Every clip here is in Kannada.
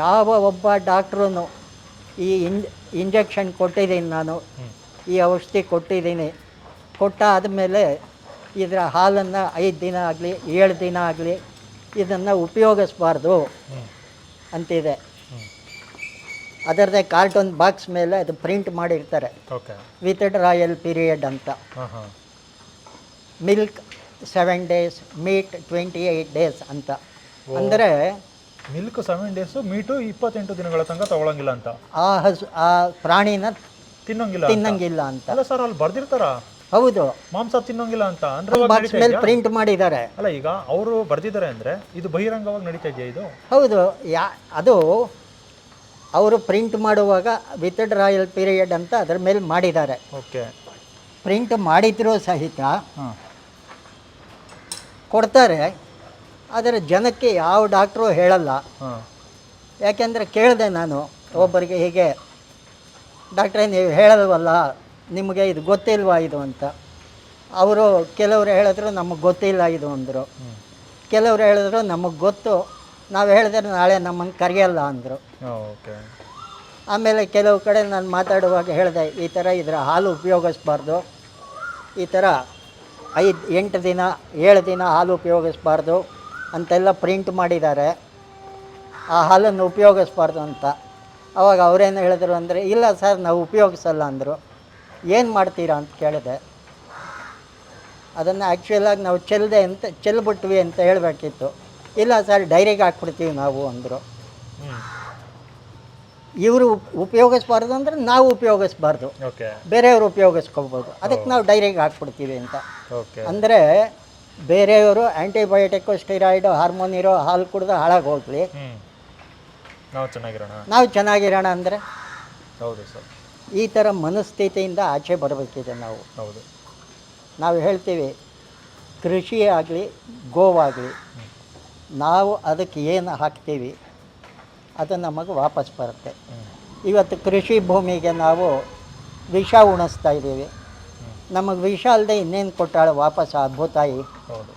ಯಾವ ಒಬ್ಬ ಡಾಕ್ಟ್ರೂ ಈ ಇಂಜ ಇಂಜೆಕ್ಷನ್ ಕೊಟ್ಟಿದ್ದೀನಿ ನಾನು ಈ ಔಷಧಿ ಕೊಟ್ಟಿದ್ದೀನಿ. ಕೊಟ್ಟಾದಮೇಲೆ ಇದರ ಹಾಲನ್ನು ಐದು ದಿನ ಆಗಲಿ ಏಳು ದಿನ ಆಗಲಿ ಇದನ್ನು ಉಪಯೋಗಿಸ್ಬಾರ್ದು ಅಂತಿದೆ. ಅದರದೇ ಕಾರ್ಟೂನ್ ಬಾಕ್ಸ್ ಮೇಲೆ ಅದು ಪ್ರಿಂಟ್ ಮಾಡಿರ್ತಾರೆ. ವಿತ್ ರಾಯಲ್ ಪೀರಿಯಡ್ ಅಂತ. Milk seven days meat twenty eight days ಅಂತ. ಅಂದರೆ ಮಿಲ್ಕ್ ಸೆವೆನ್ ಡೇಸು ಮೀಟು ಇಪ್ಪತ್ತೆಂಟು ದಿನಗಳ ತನಕ ತಗೊಳಂಗಿಲ್ಲ ಅಂತ. ಆ ಹಸು ಆ ಪ್ರಾಣಿನ ತಿನ್ನೋಂಗಿಲ್ಲ ಅಂತ. ತಿನ್ನಂಗಿಲ್ಲ ಅಂತ. ಅಲ್ಲ ಸರ್ ಅಲ್ಲಿ ಬರ್ದಿರ್ತಾರ? ಹೌದು. ಮಾಂಸ ತಿನ್ನೋಂಗಿಲ್ಲ ಅಂತ ಅಂದ್ರೆ ಅವಾಗ ಬಾಕ್ಸ್ ನಡೀತಾ ಮೇಲೆ ಇದ್ಯಾ? ಪ್ರಿಂಟ್ ಮಾಡಿದ್ದಾರೆ. ಅಲ್ಲ ಈಗ ಅವರು ಬರ್ದಿದ್ದಾರೆ ಅಂದ್ರೆ ಇದು ಬಹಿರಂಗವಾಗಿ ನಡೀತಾ ಇದೆಯಾ ಇದು? ಹೌದು ಯಾ ಅದು ಅವರು ಪ್ರಿಂಟ್ ಮಾಡುವಾಗ ವಿತ್ ರಾಯಲ್ ಪೀರಿಯಡ್ ಅಂತ ಅದರ ಮೇಲೆ ಮಾಡಿದ್ದಾರೆ. ಓಕೆ. ಪ್ರಿಂಟ್ ಮಾಡಿದ್ರೂ ಸಹಿತ ಹಾಂ. ಕೊಡ್ತಾರೆ. ಆದರೆ ಜನಕ್ಕೆ ಯಾವ ಡಾಕ್ಟ್ರು ಹೇಳಲ್ಲ. ಯಾಕೆಂದರೆ ಕೇಳಿದೆ ನಾನು ಒಬ್ಬರಿಗೆ ಹೀಗೆ ಡಾಕ್ಟ್ರೇ ನೀವು ಹೇಳಲ್ವಲ್ಲ ನಿಮಗೆ ಇದು ಗೊತ್ತಿಲ್ವಾ ಇದು ಅಂತ. ಅವರು ಕೆಲವರು ಹೇಳಿದ್ರು ನಮಗೆ ಗೊತ್ತಿಲ್ಲ ಇದು ಅಂದರು. ಕೆಲವರು ಹೇಳಿದ್ರು ನಮಗೆ ಗೊತ್ತು ನಾವು ಹೇಳಿದ್ರೆ ನಾಳೆ ನಮ್ಮನ್ನು ಕರೆಯಲ್ಲ ಅಂದರು. ಓಕೆ. ಆಮೇಲೆ ಕೆಲವು ಕಡೆ ನಾನು ಮಾತಾಡುವಾಗ ಹೇಳಿದೆ ಈ ಥರ ಇದರ ಹಾಲು ಉಪಯೋಗಿಸ್ಬಾರ್ದು. ಈ ಥರ ಐದು ಎಂಟು ದಿನ ಏಳು ದಿನ ಹಾಲು ಉಪಯೋಗಿಸ್ಬಾರ್ದು. ಅಂತೆಲ್ಲ ಪ್ರಿಂಟ್ ಮಾಡಿದ್ದಾರೆ. ಆ ಹಾಲನ್ನು ಉಪಯೋಗಿಸ್ಬಾರ್ದು ಅಂತ. ಅವಾಗ ಅವರೇನು ಹೇಳಿದ್ರು ಅಂದರೆ ಇಲ್ಲ ಸರ್ ನಾವು ಉಪಯೋಗಿಸಲ್ಲ ಅಂದರು. ಏನು ಮಾಡ್ತೀರಾ ಅಂತ ಕೇಳಿದೆ. ಅದನ್ನು ಆ್ಯಕ್ಚುಲಾಗಿ ನಾವು ಚೆಲ್ಲದೆ ಅಂತ ಚೆಲ್ಬಿಟ್ವಿ ಅಂತ ಹೇಳಬೇಕಿತ್ತು. ಇಲ್ಲ ಸರ್ ಡೈರಿಗೆ ಹಾಕ್ಬಿಡ್ತೀವಿ ನಾವು ಅಂದರು. ಇವರು ಉಪಯೋಗಿಸ್ಬಾರ್ದು ಅಂದರೆ ನಾವು ಉಪಯೋಗಿಸ್ಬಾರ್ದು. ಬೇರೆಯವರು ಉಪಯೋಗಿಸ್ಕೋಬೋದು ಅದಕ್ಕೆ ನಾವು ಡೈರಿಗೆ ಹಾಕ್ಬಿಡ್ತೀವಿ ಅಂತ. ಅಂದರೆ ಬೇರೆಯವರು ಆ್ಯಂಟಿಬಯೋಟಿಕ್ಕು ಸ್ಟಿರಾಯ್ಡು ಹಾರ್ಮೋನ್ ಇರೋ ಹಾಲು ಕುಡಿದು ಹಾಳಾಗಿ ಹೋಗಲಿ. ನಾವು ಚೆನ್ನಾಗಿರೋಣ. ನಾವು ಚೆನ್ನಾಗಿರೋಣ ಅಂದರೆ ಹೌದು ಸರ್. ಈ ಥರ ಮನಸ್ಥಿತಿಯಿಂದ ಆಚೆ ಬರಬೇಕಿದೆ ನಾವು. ಹೌದು. ನಾವು ಹೇಳ್ತೀವಿ ಕೃಷಿ ಆಗಲಿ ಗೋವಾಗಲಿ ನಾವು ಅದಕ್ಕೆ ಏನು ಹಾಕ್ತೀವಿ ಅದು ನಮಗೆ ವಾಪಸ್ ಬರುತ್ತೆ. ಇವತ್ತು ಕೃಷಿ ಭೂಮಿಗೆ ನಾವು ವಿಷ ಉಣಿಸ್ತಾ ಇದ್ದೀವಿ. ನಮಗೆ ವಿಷ ಅಲ್ಲದೆ ಇನ್ನೇನು ಕೊಟ್ಟಾಳೆ ವಾಪಸ್ ಆ ಭೂತಾಯಿ? ಹೌದು.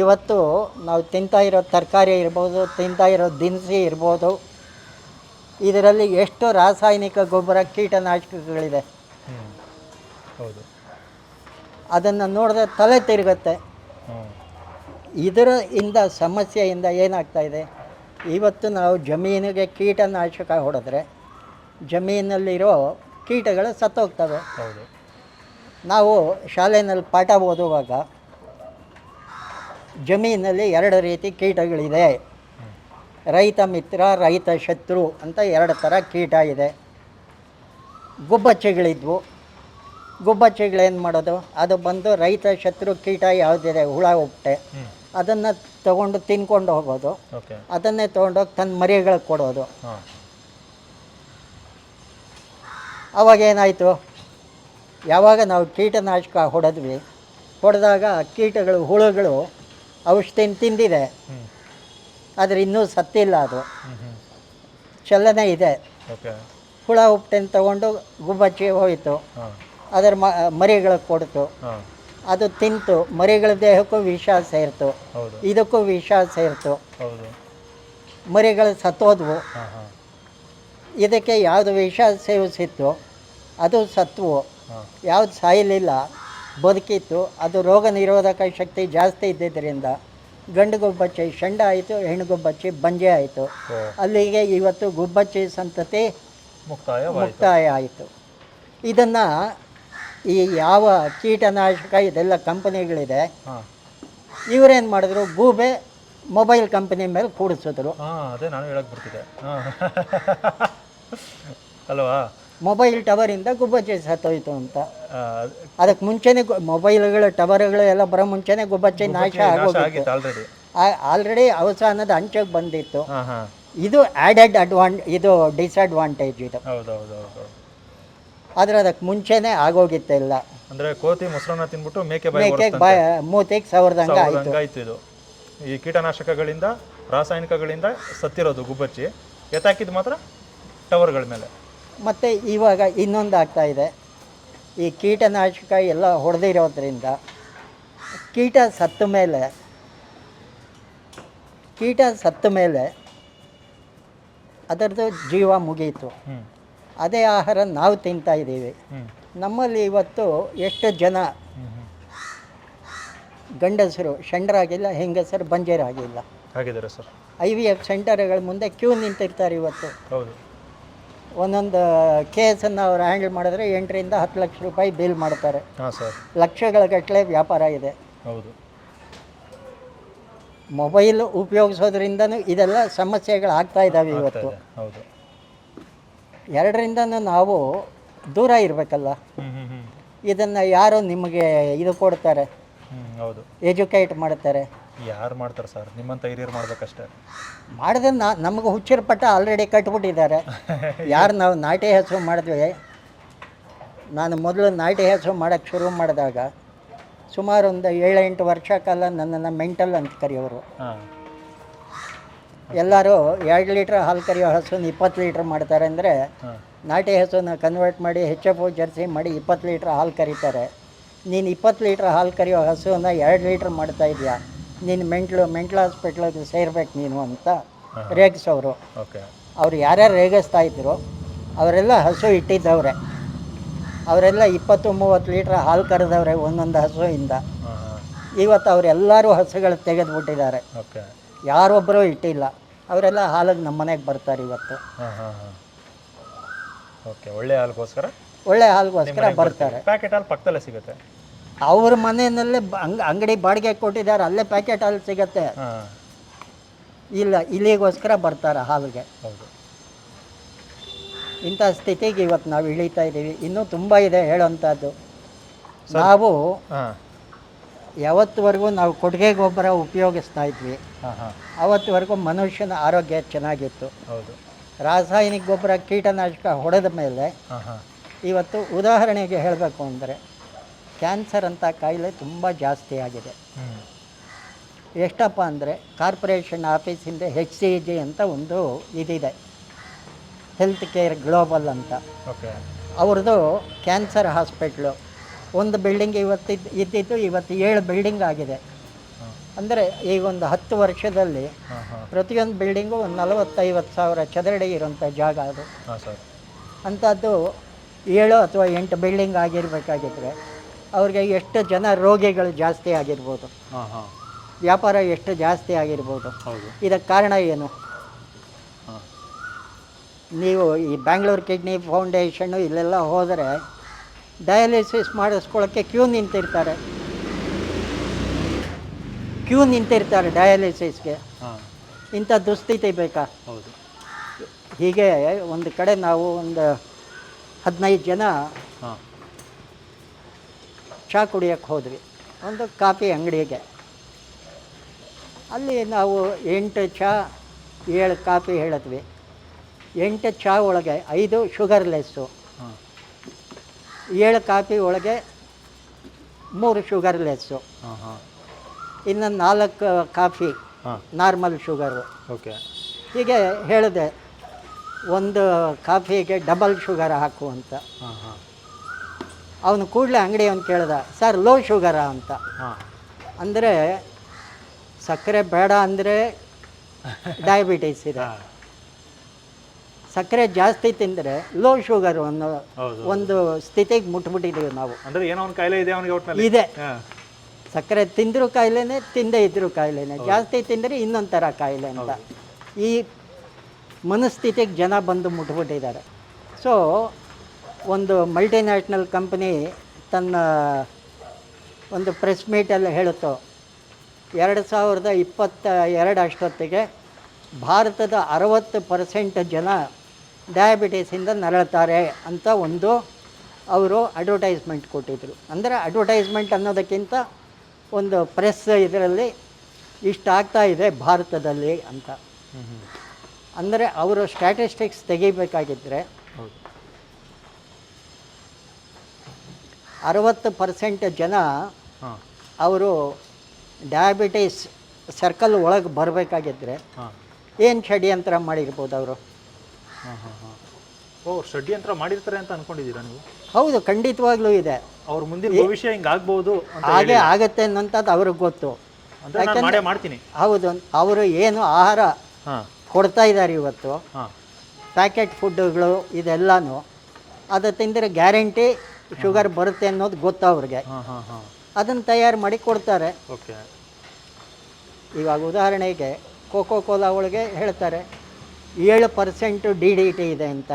ಇವತ್ತು ನಾವು ತಿಂತಾ ಇರೋ ತರಕಾರಿ ಇರ್ಬೋದು ತಿಂತಾ ಇರೋ ದಿನಸಿ ಇರ್ಬೋದು ಇದರಲ್ಲಿ ಎಷ್ಟು ರಾಸಾಯನಿಕ ಗೊಬ್ಬರ ಕೀಟನಾಶಕಗಳಿದೆ. ಹೌದು. ಅದನ್ನು ನೋಡಿದ್ರೆ ತಲೆ ತಿರುಗುತ್ತೆ. ಇದರ ಇಂದ ಸಮಸ್ಯೆಯಿಂದ ಏನಾಗ್ತಾ ಇದೆ? ಇವತ್ತು ನಾವು ಜಮೀನಿಗೆ ಕೀಟನಾಶಕ ಹೊಡೆದ್ರೆ ಜಮೀನಲ್ಲಿರೋ ಕೀಟಗಳು ಸತ್ತೋಗ್ತವೆ. ಹೌದು. ನಾವು ಶಾಲೆಯಲ್ಲಿ ಪಾಠ ಓದುವಾಗ ಜಮೀನಲ್ಲಿ ಎರಡು ರೀತಿ ಕೀಟಗಳಿದೆ. ರೈತ ಮಿತ್ರ ರೈತ ಶತ್ರು ಅಂತ ಎರಡು ಥರ ಕೀಟ ಇದೆ. ಗುಬ್ಬಚ್ಚಿಗಳಿದ್ವು. ಗುಬ್ಬಚ್ಚಿಗಳೇನು ಮಾಡೋದು? ಅದು ಬಂದು ರೈತ ಶತ್ರು ಕೀಟ ಯಾವುದಿದೆ? ಹುಳ ಹ್ಞೂ ಅದನ್ನು ತಗೊಂಡು ತಿನ್ಕೊಂಡು ಹೋಗೋದು. ಅದನ್ನೇ ತೊಗೊಂಡೋಗಿ ತನ್ನ ಮರಿಗಳಿಗೆ ಕೊಡೋದು. ಅವಾಗೇನಾಯಿತು ಅವಾಗ ಏನಾಯಿತು? ಯಾವಾಗ ನಾವು ಕೀಟನಾಶಕ ಹೊಡೆದ್ವಿ ಹೊಡೆದಾಗ ಕೀಟಗಳು ಹುಳುಗಳು ಔಷಧಿನ ತಿಂದಿದೆ. ಆದರೆ ಇನ್ನೂ ಸತ್ತಿಲ್ಲ ಅದು. ಚಲನೆ ಇದೆ. ಹುಳ ಉಪ್ಟನ್ನು ತಗೊಂಡು ಗುಬ್ಬಚ್ಚಿ ಹೋಯಿತು. ಅದರ ಮ ಮರಿಗಳಿಗೆ ಕೊಡ್ತು. ಅದು ತಿಂತು. ಮರಿಗಳ ದೇಹಕ್ಕೂ ವಿಷ ಸೇರ್ತು. ಇದಕ್ಕೂ ವಿಷ ಸೇರ್ತು. ಮರಿಗಳು ಸತ್ತೋದ್ವು. ಇದಕ್ಕೆ ಯಾವುದು ವಿಷ ಸೇವಿಸಿತ್ತು? ಅದು ಸತ್ವು. ಯಾವುದು ಸಾಯಲಿಲ್ಲ ಬದುಕಿತ್ತು ಅದು ರೋಗ ನಿರೋಧಕ ಶಕ್ತಿ ಜಾಸ್ತಿ ಇದ್ದಿದ್ದರಿಂದ ಗಂಡು ಗುಬ್ಬಚ್ಚಿ ಷಂಡ ಆಯಿತು ಹೆಣ್ಣು ಗುಬ್ಬಚ್ಚಿ ಬಂಜೆ ಆಯಿತು. ಅಲ್ಲಿಗೆ ಇವತ್ತು ಗುಬ್ಬಚ್ಚಿ ಸಂತತಿ ಮುಕ್ತಾಯ ಮುಕ್ತಾಯ ಆಯಿತು. ಇದನ್ನು ಈ ಯಾವ ಕೀಟನಾಶಕ ಇದೆಲ್ಲ ಕಂಪನಿಗಳಿದೆ. ಇವರೇನು ಮಾಡಿದ್ರು? ಗೂಬೆ ಮೊಬೈಲ್ ಕಂಪನಿ ಮೇಲೆ ಕೂಡಿಸಿದ್ರು. ಹಾಂ ಅದೇ ನಾನು ಹೇಳಕ್ ಬರ್ತಿದ್ದೆ. ಹಾಂ. ಅಲ್ವಾ? ಮೊಬೈಲ್ ಟವರಿಂದ ಗುಬ್ಬಚ್ಚಿ ಸತ್ತೋಯ್ತು ಅಂತ. ಅದಕ್ಕೆ ಮುಂಚೆನೇ ಮೊಬೈಲ್ಗಳ ಟವರ್ಗಳು ಎಲ್ಲ ಬರೋ ಮುಂಚೆನೇ ಗುಬ್ಬಚ್ಚಿ ನಾಶ ಆಗೋಗಿತ್ತು. ಆಲ್ರೆಡಿ ಅವಸಾನದ ಅಂಚೆಗೆ ಬಂದಿತ್ತು. ಇದು ಆ್ಯಡೆಡ್ ಅಡ್ವಾನ್ ಇದು ಡಿಸ್ಅಡ್ವಾಂಟೇಜ್ ಇದು. ಆದರೆ ಅದಕ್ಕೆ ಮುಂಚೆನೇ ಆಗೋಗಿತ್ತೆಲ್ಲ. ಅಂದ್ರೆ ಕೋತಿ ಮೊಸರನ್ನ ತಿನ್ಬಿಟ್ಟು ಮೇಕೆ ಮೇಕೆ ಬಾಯ ಮೂತಿಗೆ ಸವರ್ದಂಗೆ ಆಯಿತು. ಇದು ಈ ಕೀಟನಾಶಕಗಳಿಂದ ರಾಸಾಯನಿಕಗಳಿಂದ ಸತ್ತಿರೋದು ಗುಬ್ಬಚ್ಚಿ. ಎತ್ತಾಕಿದ್ದು ಮಾತ್ರ ಟವರ್ಗಳ ಮೇಲೆ. ಮತ್ತು ಇವಾಗ ಇನ್ನೊಂದು ಆಗ್ತಾ ಇದೆ. ಈ ಕೀಟನಾಶಕ ಎಲ್ಲ ಹೊಡೆದಿರೋದ್ರಿಂದ ಕೀಟ ಸತ್ತ ಮೇಲೆ ಕೀಟ ಸತ್ತ ಮೇಲೆ ಅದರದ್ದು ಜೀವ ಮುಗಿಯಿತು ಅದೇ ಆಹಾರ ನಾವು ತಿಂತಾ ಇದ್ದೀವಿ. ನಮ್ಮಲ್ಲಿ ಇವತ್ತು ಎಷ್ಟು ಜನ ಗಂಡಸರು ಶಂಡರಾಗಿಲ್ಲ ಹೆಂಗಸರು ಬಂಜರಾಗಿಲ್ಲ. ಸರ್. ಐ ವಿ ಎಫ್ ಸೆಂಟರ್ಗಳ ಮುಂದೆ ಕ್ಯೂ ನಿಂತಿರ್ತಾರೆ ಇವತ್ತು. ಹೌದು. ಒಂದೊಂದು ಕೇಸನ್ನು ಅವ್ರು ಹ್ಯಾಂಡಲ್ ಮಾಡಿದ್ರೆ ಎಂಟರಿಂದ ಹತ್ತು ಲಕ್ಷ ರೂಪಾಯಿ ಬಿಲ್ ಮಾಡ್ತಾರೆ. ಹಾಂ ಸರ್. ಲಕ್ಷಗಳ ಗಟ್ಟಲೆ ವ್ಯಾಪಾರ ಇದೆ. ಹೌದು. ಮೊಬೈಲ್ ಉಪಯೋಗಿಸೋದ್ರಿಂದನೂ ಇದೆಲ್ಲ ಸಮಸ್ಯೆಗಳು ಆಗ್ತಾ ಇದ್ದಾವೆ ಇವತ್ತು. ಹೌದು. ಎರಡರಿಂದನೂ ನಾವು ದೂರ ಇರಬೇಕಲ್ಲ. ಇದನ್ನು ಯಾರು ನಿಮಗೆ ಇದು ಕೊಡ್ತಾರೆ. ಹೌದು. ಎಜುಕೇಟ್ ಮಾಡ್ತಾರೆ. ಯಾರು ಮಾಡ್ತಾರೆ ಸರ್ ನಿಮ್ಮಂತ ಹಿರಿಯರು ಮಾಡ್ಬೇಕಷ್ಟೇ. ಮಾಡಿದ್ರೆ ನಾ ನಮಗೆ ಹುಚ್ಚಿರ ಪಟ್ಟ ಆಲ್ರೆಡಿ ಕಟ್ಬಿಟ್ಟಿದ್ದಾರೆ. ಯಾರು ನಾವು ನಾಟಿ ಹೆಸರು ಮಾಡಿದ್ವಿ? ನಾನು ಮೊದಲು ನಾಟಿ ಹೆಸರು ಮಾಡೋಕ್ಕೆ ಶುರು ಮಾಡಿದಾಗ ಸುಮಾರು ಒಂದು ಏಳೆಂಟು ವರ್ಷ ಕಾಲ ನನ್ನನ್ನು ಮೆಂಟಲ್ ಅಂತ ಕರೆಯೋರು. ಎಲ್ಲರೂ ಎರಡು ಲೀಟ್ರ್ ಹಾಲು ಕರಿಯೋ ಹಸುನ ಇಪ್ಪತ್ತು ಲೀಟ್ರ್ ಮಾಡ್ತಾರೆ ಅಂದರೆ ನಾಟಿ ಹಸುನ ಕನ್ವರ್ಟ್ ಮಾಡಿ ಹೆಚ್ ಎಫ್ ಜರ್ಸಿ ಮಾಡಿ ಇಪ್ಪತ್ತು ಲೀಟ್ರ್ ಹಾಲು ಕರೀತಾರೆ. ನೀನು ಇಪ್ಪತ್ತು ಲೀಟ್ರ್ ಹಾಲು ಕರಿಯೋ ಹಸುವನ್ನು ಎರಡು ಲೀಟ್ರ್ ಮಾಡ್ತಾ ಇದೆಯಾ? ನೀನು ಮೆಂಟ್ಲು ಮೆಂಟ್ಲ್ ಹಾಸ್ಪಿಟ್ಲಿಗೆ ಸೇರ್ಬೇಕು ನೀನು ಅಂತ ರೇಗಿಸೋರು ಓಕೆ. ಅವ್ರು ಯಾರ್ಯಾರು ರೇಗಿಸ್ತಾ ಇದ್ರು ಅವರೆಲ್ಲ ಹಸು ಇಟ್ಟಿದ್ದವ್ರೆ. ಅವರೆಲ್ಲ ಇಪ್ಪತ್ತು ಮೂವತ್ತು ಲೀಟ್ರ್ ಹಾಲು ಕರೆದವ್ರೆ ಒಂದೊಂದು ಹಸುವಿಂದ. ಇವತ್ತು ಅವರೆಲ್ಲರೂ ಹಸುಗಳು ತೆಗೆದುಬಿಟ್ಟಿದ್ದಾರೆ. ಓಕೆ. ಯಾರೊಬ್ಬರು ಇಟ್ಟಿಲ್ಲ. ಅವರೆಲ್ಲ ಹಾಲಿಗೆ ನಮ್ಮ ಮನೆಗೆ ಬರ್ತಾರೆ ಇವತ್ತು. ಓಕೆ ಒಳ್ಳೆ ಹಾಲಿಗೋಸ್ಕರ? ಒಳ್ಳೆ ಹಾಲಿಗೋಸ್ಕರ ಬರ್ತಾರೆ. ಪ್ಯಾಕೆಟ್ ಹಾಲು ಪಕ್ಕದಲ್ಲೇ ಸಿಗುತ್ತೆ. ಅವ್ರ ಮನೆಯಲ್ಲೇ ಅಂಗ್ ಅಂಗಡಿ ಬಾಡಿಗೆ ಕೊಟ್ಟಿದ್ದಾರೆ ಅಲ್ಲೇ ಪ್ಯಾಕೆಟ್ ಹಾಲು ಸಿಗತ್ತೆ. ಇಲ್ಲ ಇಲ್ಲಿಗೋಸ್ಕರ ಬರ್ತಾರೆ ಹಾಲಿಗೆ. ಹೌದು. ಇಂಥ ಸ್ಥಿತಿಗೆ ಇವತ್ತು ನಾವು ಇಳಿತಾ ಇದ್ದೀವಿ. ಇನ್ನೂ ತುಂಬ ಇದೆ ಹೇಳೋಂಥದ್ದು ನಾವು ಯಾವತ್ತುವರೆಗೂ ನಾವು ಕೊಟ್ಟಿಗೆ ಗೊಬ್ಬರ ಉಪಯೋಗಿಸ್ತಾ ಇದ್ವಿ. ಅವತ್ತುವರೆಗೂ ಮನುಷ್ಯನ ಆರೋಗ್ಯ ಚೆನ್ನಾಗಿತ್ತು. ಹೌದು. ರಾಸಾಯನಿಕ ಗೊಬ್ಬರ ಕೀಟನಾಶಕ ಹೊಡೆದ ಮೇಲೆ ಇವತ್ತು ಉದಾಹರಣೆಗೆ ಹೇಳಬೇಕು ಅಂದರೆ ಕ್ಯಾನ್ಸರ್ ಅಂತ ಕಾಯಿಲೆ ತುಂಬ ಜಾಸ್ತಿ ಆಗಿದೆ. ಎಷ್ಟಪ್ಪ ಅಂದರೆ ಕಾರ್ಪೊರೇಷನ್ ಆಫೀಸಿಂದ ಹೆಚ್ ಸಿ ಜಿ ಅಂತ ಒಂದು ಇದಿದೆ. ಹೆಲ್ತ್ ಕೇರ್ ಗ್ಲೋಬಲ್ ಅಂತ. ಓಕೆ. ಅವ್ರದ್ದು ಕ್ಯಾನ್ಸರ್ ಹಾಸ್ಪಿಟ್ಲು. ಒಂದು ಬಿಲ್ಡಿಂಗ್ ಇವತ್ತಿದ್ದು ಇದ್ದಿದ್ದು ಇವತ್ತು ಏಳು ಬಿಲ್ಡಿಂಗ್ ಆಗಿದೆ. ಅಂದರೆ ಈಗ ಒಂದು ಹತ್ತು ವರ್ಷದಲ್ಲಿ ಪ್ರತಿಯೊಂದು ಬಿಲ್ಡಿಂಗು ಒಂದು ನಲವತ್ತೈವತ್ತು ಸಾವಿರ ಚದರಡಿ ಇರೋಂಥ ಜಾಗ ಅದು. ಅಂಥದ್ದು ಏಳು ಅಥವಾ ಎಂಟು ಬಿಲ್ಡಿಂಗ್ ಆಗಿರಬೇಕಾಗಿದ್ರೆ ಅವ್ರಿಗೆ ಎಷ್ಟು ಜನ ರೋಗಿಗಳು ಜಾಸ್ತಿ ಆಗಿರ್ಬೋದು. ವ್ಯಾಪಾರ ಎಷ್ಟು ಜಾಸ್ತಿ ಆಗಿರ್ಬೋದು. ಹೌದು. ಇದಕ್ಕೆ ಕಾರಣ ಏನು? ನೀವು ಈ ಬ್ಯಾಂಗ್ಳೂರು ಕಿಡ್ನಿ ಫೌಂಡೇಶನ್ನು ಇಲ್ಲೆಲ್ಲ ಹೋದರೆ ಡಯಾಲಿಸಿಸ್ ಮಾಡಿಸ್ಕೊಳ್ಳೋಕ್ಕೆ ಕ್ಯೂ ನಿಂತಿರ್ತಾರೆ. ಕ್ಯೂ ನಿಂತಿರ್ತಾರೆ ಡಯಾಲಿಸಿಸ್ಗೆ ಇಂಥ ದುಸ್ಥಿತಿ ಬೇಕಾ? ಹೌದು. ಹೀಗೆ ಒಂದು ಕಡೆ ನಾವು ಒಂದು ಹದಿನೈದು ಜನ ಚಹಾ ಕುಡಿಯೋಕ್ಕೆ ಹೋದ್ವಿ. ಒಂದು ಕಾಫಿ ಅಂಗಡಿಗೆ. ಅಲ್ಲಿ ನಾವು ಎಂಟು ಚಹಾ ಏಳು ಕಾಫಿ ಹೇಳಿದ್ವಿ. ಎಂಟು ಚಹಾ ಒಳಗೆ ಐದು ಶುಗರ್ಲೆಸ್ಸು ಏಳು ಕಾಫಿ ಒಳಗೆ ಮೂರು ಶುಗರ್ಲೆಸ್ಸು ಇನ್ನು ನಾಲ್ಕು ಕಾಫಿ ನಾರ್ಮಲ್ ಶುಗರು. ಓಕೆ. ಹೀಗೆ ಹೇಳಿದೆ ಒಂದು ಕಾಫಿಗೆ ಡಬಲ್ ಶುಗರ್ ಹಾಕು ಅಂತ. ಅವನು ಕೂಡಲೇ ಅಂಗಡಿಯವನು ಕೇಳ್ದ ಸರ್ ಲೋ ಶುಗರಾ ಅಂತ. ಅಂದರೆ ಸಕ್ಕರೆ ಬೇಡ ಅಂದರೆ ಡಯಾಬಿಟೀಸ್ ಇದೆ. ಸಕ್ಕರೆ ಜಾಸ್ತಿ ತಿಂದರೆ ಲೋ ಶುಗರ್ ಅನ್ನೋ ಒಂದು ಸ್ಥಿತಿಗೆ ಮುಟ್ಬಿಟ್ಟಿದ್ದೀವಿ ನಾವು. ಅಂದರೆ ಏನೋ ಒಂದು ಕಾಯಿಲೆ ಇದೆ ಅವನಿಗೆ ಇದೆ. ಸಕ್ಕರೆ ತಿಂದರೂ ಕಾಯಿಲೆನೇ ತಿಂದೇ ಇದ್ರೂ ಕಾಯಿಲೆನೇ. ಜಾಸ್ತಿ ತಿಂದರೆ ಇನ್ನೊಂದು ಥರ ಕಾಯಿಲೆ ಅಂತ. ಈ ಮನಸ್ಥಿತಿಗೆ ಜನ ಬಂದು ಮುಟ್ಬಿಟ್ಟಿದ್ದಾರೆ. ಸೊ ಒಂದು ಮಲ್ಟಿನ್ಯಾಷನಲ್ ಕಂಪ್ನಿ ತನ್ನ ಒಂದು ಪ್ರೆಸ್ ಮೀಟಲ್ಲಿ ಹೇಳುತ್ತೋ. ಎರಡು ಸಾವಿರದ ಇಪ್ಪತ್ತ ಎರಡು ಅಷ್ಟೊತ್ತಿಗೆ ಭಾರತದ ಅರವತ್ತು ಪರ್ಸೆಂಟ್ ಜನ ಡಯಾಬಿಟೀಸಿಂದ ನರಳ್ತಾರೆ ಅಂತ ಒಂದು ಅವರು ಅಡ್ವರ್ಟೈಸ್ಮೆಂಟ್ ಕೊಟ್ಟಿದ್ದರು ಅಂದರೆ ಅಡ್ವರ್ಟೈಸ್ಮೆಂಟ್ ಅನ್ನೋದಕ್ಕಿಂತ ಒಂದು ಪ್ರೆಸ್ ಇದರಲ್ಲಿ ಇಷ್ಟಾಗ್ತಾ ಇದೆ ಭಾರತದಲ್ಲಿ ಅಂತ. ಅಂದರೆ ಅವರು ಸ್ಟ್ಯಾಟಿಸ್ಟಿಕ್ಸ್ ತೆಗಿಬೇಕಾಗಿದ್ದರೆ ಅರವತ್ತು ಪರ್ಸೆಂಟ್ ಜನ ಅವರು ಡಯಾಬಿಟೀಸ್ ಸರ್ಕಲ್ ಒಳಗೆ ಬರಬೇಕಾಗಿದ್ದರೆ ಏನು ಷಡ್ಯಂತ್ರ ಮಾಡಿರ್ಬೋದು ಅವರು? ಹಾಂ ಹಾಂ ಹಾಂ. ಓ ಷಡ್ಯಂತ್ರ ಮಾಡಿರ್ತಾರೆ ಅಂತ ಅನ್ಕೊಂಡಿದ್ದೀರಾ ನೀವು? ಹೌದು ಖಂಡಿತವಾಗ್ಲೂ ಇದೆ. ಅವ್ರ ಮುಂದಿನ ಭವಿಷ್ಯ ಹಿಂಗೆ ಆಗ್ಬೋದು ಅಂತ ಹಾಗೆ ಆಗತ್ತೆ ಅನ್ನೋಂಥದ್ದು ಅವ್ರಿಗೆ ಗೊತ್ತು. ಮಾಡ್ತೀನಿ. ಹೌದು ಅವರು ಏನು ಆಹಾರ ಕೊಡ್ತಾ ಇದ್ದಾರೆ ಇವತ್ತು. ಪ್ಯಾಕೆಟ್ ಫುಡ್ಗಳು ಇದೆಲ್ಲನೂ. ಅದು ತಿಂದರೆ ಗ್ಯಾರಂಟಿ ಶುಗರ್ ಬರುತ್ತೆ ಅನ್ನೋದು ಗೊತ್ತು ಅವ್ರಿಗೆ. ಅದನ್ನು ತಯಾರು ಮಾಡಿ ಕೊಡ್ತಾರೆ. ಓಕೆ. ಇವಾಗ ಉದಾಹರಣೆಗೆ ಕೋಕೋ ಕೋಲಾ ಒಳಗೆ ಹೇಳ್ತಾರೆ ಏಳು ಪರ್ಸೆಂಟ್ ಡಿ ಡಿ ಟಿ ಇದೆ ಅಂತ.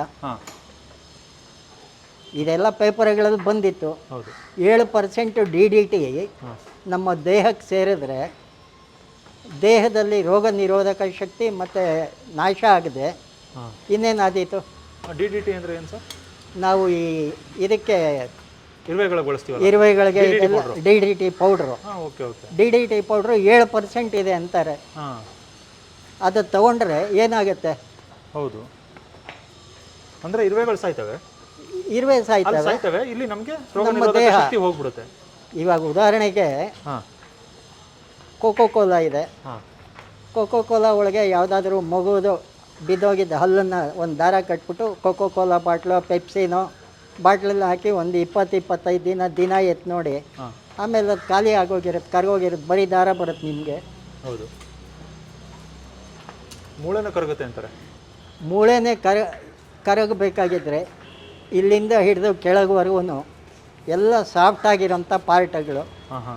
ಇದೆಲ್ಲ ಪೇಪರ್ಗಳಲ್ಲಿ ಬಂದಿತ್ತು. ಏಳು ಪರ್ಸೆಂಟ್ ಡಿ ಡಿ ಟಿ ನಮ್ಮ ದೇಹಕ್ಕೆ ಸೇರಿದ್ರೆ ದೇಹದಲ್ಲಿ ರೋಗ ನಿರೋಧಕ ಶಕ್ತಿ ಮತ್ತು ನಾಶ ಆಗದೆ ಇನ್ನೇನು ಇನ್ನೇನಾದೀತು? ಡಿ ಡಿ ಟಿ ಅಂದರೆ ಏನು ಸರ್? ನಾವು ಈ ಇದಕ್ಕೆ ಇರುವೆಗಳಿಗೆ. D D T powder? ಹಾಂ okay okay. D D T powder ಏಳು ಪರ್ಸೆಂಟ್ ಇದೆ ಅಂತಾರೆ. ಹಾಂ. ಅದು ತಗೊಂಡ್ರೆ ಏನಾಗುತ್ತೆ? ಹೌದು. ಅಂದರೆ ಇರುವೆಗಳು ಸಾಯ್ತವೆ? ಇರುವೆ ಅಲ್ಲಿ ಸಾಯ್ತವೆ ಸಾಯ್ತವೆ ಇಲ್ಲಿ ನಮಗೆ ರೋಗ ನಮ್ಮ ನಿರೋಧಕ ದೇಹ. ಶಕ್ತಿ ಹೋಗ್ಬಿಡುತ್ತೆ. ಇವಾಗ ಉದಾಹರಣೆಗೆ ಹಾಂ. ಕೋಕೋ ಕೋಲಾ ಇದೆ. ಹಾಂ. ಕೋಕೋ ಕೋಲಾ ಒಳಗೆ ಯಾವುದಾದ್ರೂ ಮಗುವುದು ಬಿದ್ದೋಗಿದ್ದ ಹಲ್ಲನ್ನು ಒಂದು ದಾರ ಕಟ್ಬಿಟ್ಟು ಕೋಕೋ ಕೋಲಾ ಬಾಟ್ಲು ಪೆಪ್ಸಿನೋ ಬಾಟ್ಲಲ್ಲಿ ಹಾಕಿ ಒಂದು ಇಪ್ಪತ್ತು ಇಪ್ಪತ್ತೈದು ದಿನ ದಿನ ಎತ್ತು ನೋಡಿ. ಆಮೇಲೆ ಅದು ಖಾಲಿ ಆಗೋಗಿರುತ್ತೆ ಕರ್ಗೋಗಿರುತ್ತೆ ಬರೀ ದಾರ ಬರುತ್ತೆ ನಿಮಗೆ. ಹೌದು. ಮೂಳೆನೂ ಕರಗುತ್ತೆ ಅಂತಾರೆ. ಮೂಳೆನೇ ಕರ ಕರಗಬೇಕಾಗಿದ್ದರೆ ಇಲ್ಲಿಂದ ಹಿಡಿದು ಕೆಳಗುವರೆಗೂ ಎಲ್ಲ ಸಾಫ್ಟ್ ಆಗಿರೋಂಥ ಪಾರ್ಟ್ಗಳು.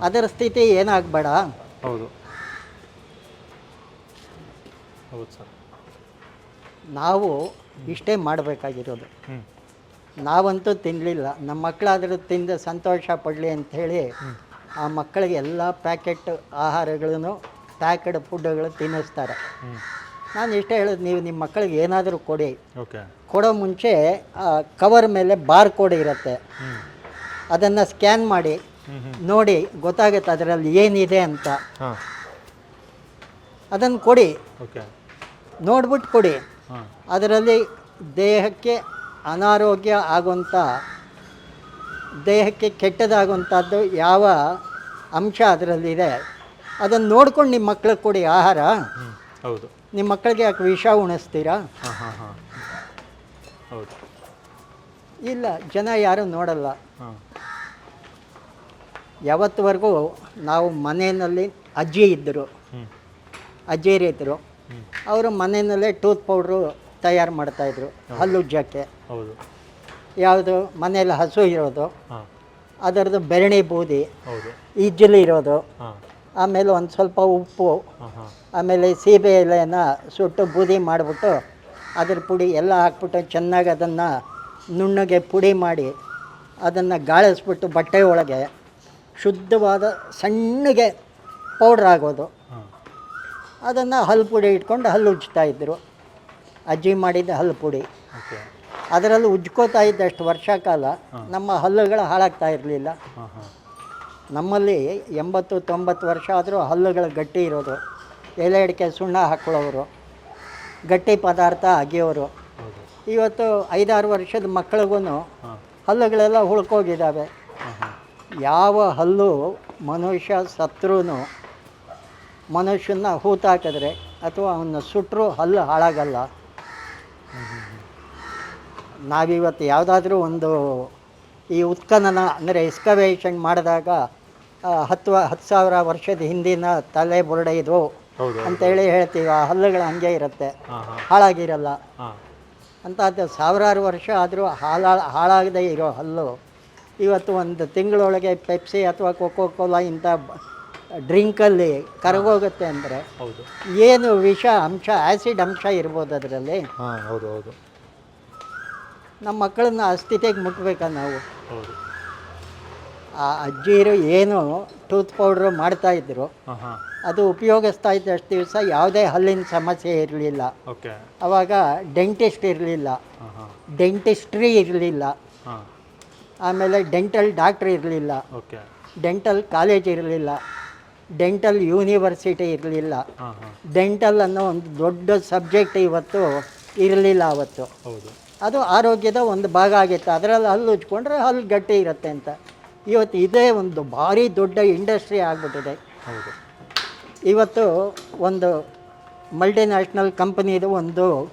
ಅದರ ಸ್ಥಿತಿ ಏನಾಗಬೇಡ. ಹೌದು. ಹೌದು ಸರ್. ನಾವು ಇಷ್ಟೇ ಮಾಡಬೇಕಾಗಿರೋದು. ನಾವಂತೂ ತಿನ್ನಲಿಲ್ಲ ನಮ್ಮ ಮಕ್ಕಳಾದರೂ ತಿಂದು ಸಂತೋಷ ಪಡಲಿ ಅಂಥೇಳಿ ಆ ಮಕ್ಕಳಿಗೆ ಎಲ್ಲ ಪ್ಯಾಕೆಟ್ ಆಹಾರಗಳನ್ನು ಪ್ಯಾಕೆಟ್ ಫುಡ್ಗಳು ತಿನ್ನಿಸ್ತಾರೆ. ನಾನು ಇಷ್ಟೇ ಹೇಳೋದು ನೀವು ನಿಮ್ಮ ಮಕ್ಕಳಿಗೆ ಏನಾದರೂ ಕೊಡಿ. ಓಕೆ. ಕೊಡೋ ಮುಂಚೆ ಕವರ್ ಮೇಲೆ ಬಾರ್ ಕೋಡ್ ಇರುತ್ತೆ. ಅದನ್ನು ಸ್ಕ್ಯಾನ್ ಮಾಡಿ ನೋಡಿ ಗೊತ್ತಾಗುತ್ತೆ ಅದರಲ್ಲಿ ಏನಿದೆ ಅಂತ. ಅದನ್ನು ಕೊಡಿ. ನೋಡ್ಬಿಟ್ಟು ಕೊಡಿ. ಅದರಲ್ಲಿ ದೇಹಕ್ಕೆ ಅನಾರೋಗ್ಯ ಆಗುವಂಥ ದೇಹಕ್ಕೆ ಕೆಟ್ಟದಾಗುವಂಥದ್ದು ಯಾವ ಅಂಶ ಅದರಲ್ಲಿದೆ ಅದನ್ನು ನೋಡ್ಕೊಂಡು ನಿಮ್ಮ ಮಕ್ಳಿಗೆ ಕೊಡಿ ಆಹಾರ. ಹೌದು. ನಿಮ್ಮ ಮಕ್ಕಳಿಗೆ ಯಾಕೆ ವಿಷ ಉಣಿಸ್ತೀರಾ? ಹೌದು. ಇಲ್ಲ ಜನ ಯಾರೂ ನೋಡಲ್ಲ. ಯಾವತ್ತುವರೆಗೂ ನಾವು ಮನೆಯಲ್ಲಿ ಅಜ್ಜಿ ಇದ್ದರು. ಅಜ್ಜಿಯರಿದ್ದರು ಅವರು ಮನೆಯಲ್ಲೇ ಟೂತ್ ಪೌಡ್ರು ತಯಾರು ಮಾಡ್ತಾಯಿದ್ರು ಹಲ್ಲುಜ್ಜಕ್ಕೆ ಹೌದು. ಯಾವುದು ಮನೆಯಲ್ಲಿ ಹಸು ಇರೋದು ಅದರದ್ದು ಬೆರಣಿ ಬೂದಿ ಇಜ್ಜಲು ಇರೋದು ಆಮೇಲೆ ಒಂದು ಸ್ವಲ್ಪ ಉಪ್ಪು ಆಮೇಲೆ ಸೀಬೆ ಎಲೆಯನ್ನು ಸುಟ್ಟು ಬೂದಿ ಮಾಡಿಬಿಟ್ಟು ಅದ್ರ ಪುಡಿ ಎಲ್ಲ ಹಾಕ್ಬಿಟ್ಟು ಚೆನ್ನಾಗಿ ಅದನ್ನು ನುಣ್ಣಗೆ ಪುಡಿ ಮಾಡಿ ಅದನ್ನು ಗಾಳಿಸ್ಬಿಟ್ಟು ಬಟ್ಟೆ ಒಳಗೆ ಶುದ್ಧವಾದ ಸಣ್ಣಗೆ ಪೌಡ್ರ್ ಆಗೋದು. ಅದನ್ನು ಹಲ್ಲು ಪುಡಿ ಇಟ್ಕೊಂಡು ಹಲ್ಲು ಉಜ್ತಾ ಇದ್ದರು ಅಜ್ಜಿ ಮಾಡಿದ ಹಲ್ಲು ಪುಡಿ. ಅದರಲ್ಲಿ ಉಜ್ಕೋತಾ ಇದ್ದಷ್ಟು ವರ್ಷ ಕಾಲ ನಮ್ಮ ಹಲ್ಲುಗಳು ಹಾಳಾಗ್ತಾ ಇರಲಿಲ್ಲ. ನಮ್ಮಲ್ಲಿ ಎಂಬತ್ತು ತೊಂಬತ್ತು ವರ್ಷ ಆದರೂ ಹಲ್ಲುಗಳು ಗಟ್ಟಿ ಇರೋದು. ಎಲೆ ಅಡಿಕೆ ಸುಣ್ಣ ಹಾಕ್ಕೊಳ್ಳೋರು ಗಟ್ಟಿ ಪದಾರ್ಥ ಅಗಿಯೋರು. ಇವತ್ತು ಐದಾರು ವರ್ಷದ ಮಕ್ಕಳಿಗೂ ಹಲ್ಲುಗಳೆಲ್ಲ ಉಳ್ಕೋಗಿದ್ದಾವೆ ಹಾಂ ಹಾಂ. ಯಾವ ಹಲ್ಲು ಮನುಷ್ಯ ಸತ್ರೂ ಮನುಷ್ಯನ ಹೂತಾಕಿದ್ರೆ ಅಥವಾ ಅವನ್ನ ಸುಟ್ಟರೂ ಹಲ್ಲು ಹಾಳಾಗಲ್ಲ. ನಾವಿವತ್ತು ಯಾವುದಾದ್ರೂ ಒಂದು ಈ ಉತ್ಖನನ ಅಂದರೆ ಎಕ್ಸ್ಕವೇಷನ್ ಮಾಡಿದಾಗ ಹತ್ತು ಹತ್ತು ಸಾವಿರ ವರ್ಷದ ಹಿಂದಿನ ತಲೆ ಬುರುಡೆ ಇದು ಅಂತೇಳಿ ಹೇಳ್ತೀವಿ. ಆ ಹಲ್ಲುಗಳು ಹಂಗೆ ಇರುತ್ತೆ. ಹಾಳಾಗಿರಲ್ಲ. ಅಂತ ಅದು ಸಾವಿರಾರು ವರ್ಷ ಆದರೂ ಹಾಳಾ ಹಾಳಾಗದೇ ಇರೋ ಹಲ್ಲು. ಇವತ್ತು ಒಂದು ತಿಂಗಳೊಳಗೆ ಪೆಪ್ಸಿ ಅಥವಾ ಕೋಕೋ ಕೋಲಾ ಇಂಥ ಡ್ರಿಂಕಲ್ಲಿ ಕರಗೋಗುತ್ತೆ ಅಂದರೆ ಹೌದು. ಏನು ವಿಷ ಅಂಶ ಆ್ಯಸಿಡ್ ಅಂಶ ಇರ್ಬೋದು ಅದರಲ್ಲಿ? ಹಾಂ ಹೌದು ಹೌದು. ನಮ್ಮ ಮಕ್ಕಳನ್ನ ಆ ಸ್ಥಿತಿಗೆ ಮುಟ್ಬೇಕಾ ನಾವು? ಹೌದು. ಆ ಅಜ್ಜಿಯರು ಏನು ಟೂತ್ ಪೌಡ್ರು ಮಾಡ್ತಾಯಿದ್ರು ಹಾಂ ಹಾಂ. ಅದು ಉಪಯೋಗಿಸ್ತಾ ಇದ್ದಷ್ಟು ದಿವಸ ಯಾವುದೇ ಹಲ್ಲಿನ ಸಮಸ್ಯೆ ಇರಲಿಲ್ಲ. ಓಕೆ. ಆವಾಗ ಡೆಂಟಿಸ್ಟ್ ಇರಲಿಲ್ಲ. ಹಾಂ ಹಾಂ. ಡೆಂಟಿಸ್ಟ್ರಿ ಇರಲಿಲ್ಲ. ಹಾಂ. ಆಮೇಲೆ ಡೆಂಟಲ್ ಡಾಕ್ಟ್ರ್ ಇರಲಿಲ್ಲ. ಓಕೆ. ಡೆಂಟಲ್ ಕಾಲೇಜ್ ಇರಲಿಲ್ಲ. ಡೆಂಟಲ್ ಯೂನಿವರ್ಸಿಟಿ ಇರಲಿಲ್ಲ. ಡೆಂಟಲ್ ಅನ್ನೋ ಒಂದು ದೊಡ್ಡ ಸಬ್ಜೆಕ್ಟ್ ಇವತ್ತು ಇರಲಿಲ್ಲ ಅವತ್ತು. ಹೌದು. ಅದು ಆರೋಗ್ಯದ ಒಂದು ಭಾಗ ಆಗಿತ್ತು. ಅದರಲ್ಲಿ ಹಲ್ಲು ಉಜ್ಕೊಂಡ್ರೆ ಹಲ್ಲು ಗಟ್ಟಿ ಇರುತ್ತೆ ಅಂತ. ಇವತ್ತು ಇದೇ ಒಂದು ಭಾರಿ ದೊಡ್ಡ ಇಂಡಸ್ಟ್ರಿ ಆಗಿಬಿಟ್ಟಿದೆ. ಹೌದು. ಇವತ್ತು ಒಂದು ಮಲ್ಟಿನ್ಯಾಷನಲ್ ಕಂಪನಿದು ಒಂದು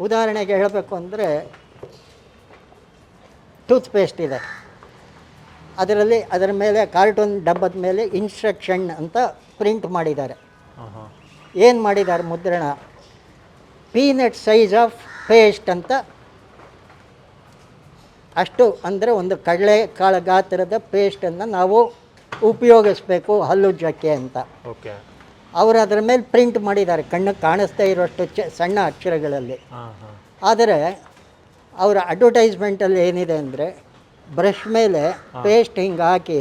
ಉದಾಹರಣೆಗೆ ಹೇಳಬೇಕು ಅಂದರೆ ಟೂತ್ ಪೇಸ್ಟ್ ಇದೆ. ಅದರಲ್ಲಿ ಅದರ ಮೇಲೆ ಕಾರ್ಟೂನ್ ಡಬ್ಬದ ಮೇಲೆ ಇನ್ಸ್ಟ್ರಕ್ಷನ್ ಅಂತ ಪ್ರಿಂಟ್ ಮಾಡಿದ್ದಾರೆ. ಏನು ಮಾಡಿದ್ದಾರೆ ಮುದ್ರಣ? ಪೀನಟ್ ಸೈಜ್ ಆಫ್ ಪೇಸ್ಟ್ ಅಂತ. ಅಷ್ಟು ಅಂದರೆ ಒಂದು ಕಡಲೆ ಕಾಳು ಗಾತ್ರದ ಪೇಸ್ಟನ್ನು ನಾವು ಉಪಯೋಗಿಸ್ಬೇಕು ಹಲ್ಲುಜ್ಜಕ್ಕೆ ಅಂತ. ಓಕೆ. ಅವರು ಅದರ ಮೇಲೆ ಪ್ರಿಂಟ್ ಮಾಡಿದ್ದಾರೆ. ಕಣ್ಣು ಕಾಣಿಸ್ತಾ ಇರೋಷ್ಟು ಚ ಸಣ್ಣ ಅಕ್ಷರಗಳಲ್ಲಿ. ಆದರೆ ಅವರ ಅಡ್ವರ್ಟೈಸ್ಮೆಂಟಲ್ಲಿ ಏನಿದೆ ಅಂದರೆ ಬ್ರಷ್ ಮೇಲೆ ಪೇಸ್ಟ್ ಹಿಂಗೆ ಹಾಕಿ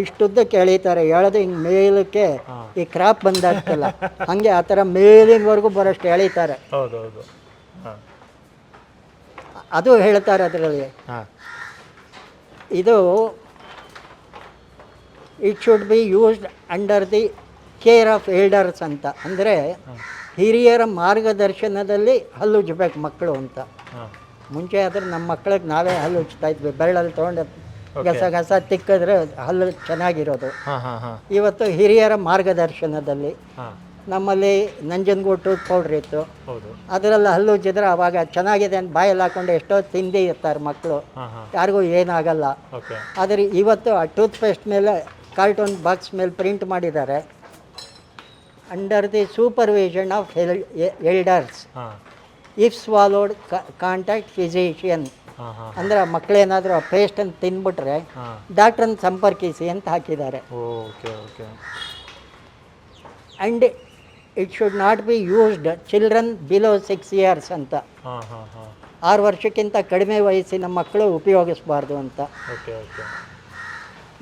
ಇಷ್ಟುದ್ದಕ್ಕೆ ಎಳಿತಾರೆ ಎಳೆದು ಹಿಂಗೆ ಮೇಲಕ್ಕೆ ಈ ಕ್ರಾಪ್ ಬಂದಾಗ್ತಲ್ಲ ಹಂಗೆ ಆ ಥರ ಮೇಲಿನವರೆಗೂ ಬರೋಷ್ಟು ಎಳಿತಾರೆ. ಅದು ಹೇಳ್ತಾರೆ ಅದರಲ್ಲಿ. ಇದು it should be used under the care of elders ಅಂತ. ಅಂದರೆ ಹಿರಿಯರ ಮಾರ್ಗದರ್ಶನದಲ್ಲಿ ಹಲ್ಲುಜ್ಬೇಕು ಮಕ್ಕಳು ಅಂತ. ಮುಂಚೆ ಆದರೆ ನಮ್ಮ ಮಕ್ಕಳಿಗೆ ನಾವೇ ಹಲ್ಲು ಉಜ್ತಾ ಇದ್ವಿ ಬೆರಳಲ್ಲಿ ತೊಗೊಂಡು. ಗಸ ಗಸ ತಿಕ್ಕಿದ್ರೆ ಹಲ್ಲು ಚೆನ್ನಾಗಿರೋದು. ಇವತ್ತು ಹಿರಿಯರ ಮಾರ್ಗದರ್ಶನದಲ್ಲಿ ನಮ್ಮಲ್ಲಿ ನಂಜನಗೂಡು ಟೂತ್ ಪೌಡ್ರ್ ಇತ್ತು ಅದರಲ್ಲಿ ಹಲ್ಲು ಉಜ್ಜಿದ್ರೆ ಅವಾಗ ಚೆನ್ನಾಗಿದೆ ಅಂತ ಬಾಯಲ್ಲಿ ಹಾಕೊಂಡು ಎಷ್ಟೋ ತಿಂದಿ ಇರ್ತಾರೆ ಮಕ್ಕಳು. ಯಾರಿಗೂ ಏನಾಗಲ್ಲ. ಆದರೆ ಇವತ್ತು ಆ ಟೂತ್ ಪೇಸ್ಟ್ ಮೇಲೆ ಕಾರ್ಟೂನ್ ಬಾಕ್ಸ್ ಮೇಲೆ ಪ್ರಿಂಟ್ ಮಾಡಿದ್ದಾರೆ. Under the supervision of elders if swallowed contact physician ಅಂದ್ರೆ ಮಕ್ಕಳೇನಾದ್ರೂ ಆ ಪೇಸ್ಟನ್ನು ತಿಂದ್ಬಿಟ್ರೆ ಹಾಂ. ಡಾಕ್ಟ್ರನ್ನ ಸಂಪರ್ಕಿಸಿ ಅಂತ ಹಾಕಿದ್ದಾರೆ. And it should not be used children below six years ಅಂತ. ಆರು ವರ್ಷಕ್ಕಿಂತ ಕಡಿಮೆ ವಯಸ್ಸಿನ ಮಕ್ಕಳು ಉಪಯೋಗಿಸಬಾರ್ದು ಅಂತ. Okay okay.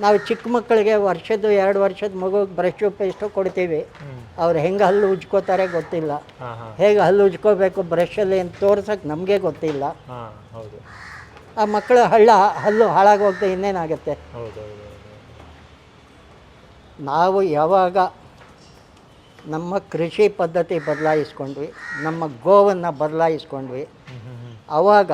ನಾವು ಚಿಕ್ಕ ಮಕ್ಕಳಿಗೆ ವರ್ಷದ್ದು ಎರಡು ವರ್ಷದ ಮಗುಗೆ ಬ್ರಷ್ ಪೇಸ್ಟು ಕೊಡ್ತೀವಿ. ಅವ್ರು ಹೆಂಗೆ ಹಲ್ಲು ಉಜ್ಕೋತಾರೆ ಗೊತ್ತಿಲ್ಲ. ಹೇಗೆ ಹಲ್ಲು ಉಜ್ಕೋಬೇಕು ಬ್ರಷಲ್ಲಿ ಏನು ತೋರ್ಸೋಕ್ಕೆ ನಮಗೆ ಗೊತ್ತಿಲ್ಲ. ಆ ಮಕ್ಕಳ ಹಳ್ಳ ಹಲ್ಲು ಹಾಳಾಗೋಗ್ದೆ ಇನ್ನೇನಾಗುತ್ತೆ? ನಾವು ಯಾವಾಗ ನಮ್ಮ ಕೃಷಿ ಪದ್ಧತಿ ಬದಲಾಯಿಸ್ಕೊಂಡ್ವಿ ನಮ್ಮ ಗೋವನ್ನು ಬದಲಾಯಿಸ್ಕೊಂಡ್ವಿ ಆವಾಗ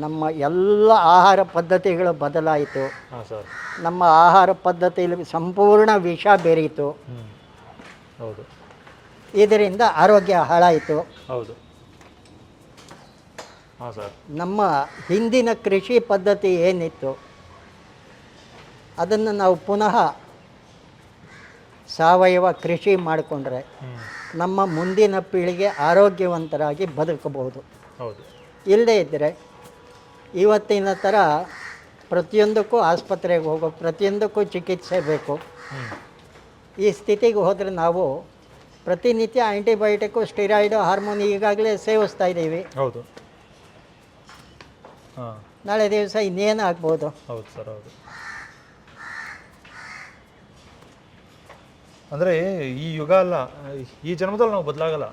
ನಮ್ಮ ಎಲ್ಲ ಆಹಾರ ಪದ್ಧತಿಗಳು ಬದಲಾಯಿತು. ಹಾಂ ಸರ್. ನಮ್ಮ ಆಹಾರ ಪದ್ಧತಿಯಲ್ಲಿ ಸಂಪೂರ್ಣ ವಿಷ ಬೆರೀತು. ಹೌದು. ಇದರಿಂದ ಆರೋಗ್ಯ ಹಾಳಾಯಿತು. ಹೌದು. ಹಾಂ ಸರ್. ನಮ್ಮ ಹಿಂದಿನ ಕೃಷಿ ಪದ್ಧತಿ ಏನಿತ್ತು? ಅದನ್ನು ನಾವು ಪುನಃ ಸಾವಯವ ಕೃಷಿ ಮಾಡಿಕೊಂಡ್ರೆ ನಮ್ಮ ಮುಂದಿನ ಪೀಳಿಗೆ ಆರೋಗ್ಯವಂತರಾಗಿ ಬದುಕಬಹುದು. ಹೌದು. ಇಲ್ಲದೇ ಇದ್ದರೆ ಇವತ್ತಿನ ಥರ ಪ್ರತಿಯೊಂದಕ್ಕೂ ಆಸ್ಪತ್ರೆಗೆ ಹೋಗೋ ಪ್ರತಿಯೊಂದಕ್ಕೂ ಚಿಕಿತ್ಸೆ ಬೇಕು. ಈ ಸ್ಥಿತಿಗೆ ಹೋದರೆ ನಾವು ಪ್ರತಿನಿತ್ಯ ಆ್ಯಂಟಿಬಯೋಟಿಕ್ಕು ಸ್ಟಿರಾಯ್ಡು ಹಾರ್ಮೋನ್ ಈಗಾಗಲೇ ಸೇವಿಸ್ತಾ ಇದ್ದೀವಿ. ಹೌದು. ಹಾಂ. ನಾಳೆ ದಿವಸ ಇನ್ನೇನು ಆಗ್ಬೋದು? ಹೌದು ಸರ್ ಹೌದು. ಅಂದರೆ ಈ ಯುಗ ಅಲ್ಲ ಈ ಜನ್ಮದಲ್ಲಿ ನಾವು ಬದಲಾಗಲ್ಲ.